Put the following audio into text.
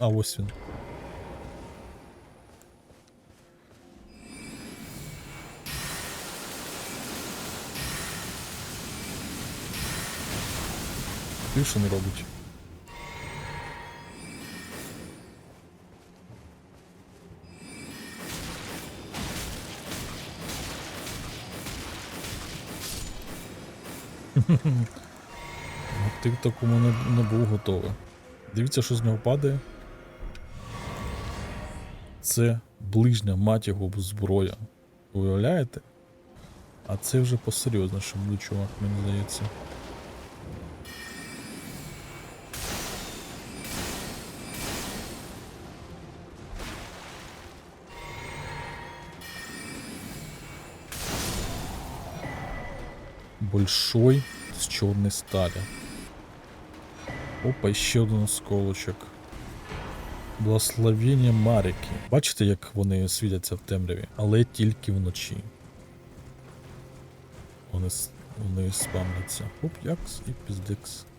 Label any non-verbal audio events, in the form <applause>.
А ось він. Ти що не робить? <laughs> Ти к такому не, не був готовий. Дивіться, що з нього падає. Це ближня мать його зброя. Уявляєте? А це вже посерйозніше буде, чувак, мені здається. Большой з чорної сталі. Опа, ще один осколочок. Благословення Марики. Бачите, як вони світяться в темряві, але тільки вночі. Вони, вони спавняться. Оп, якс і піздекс.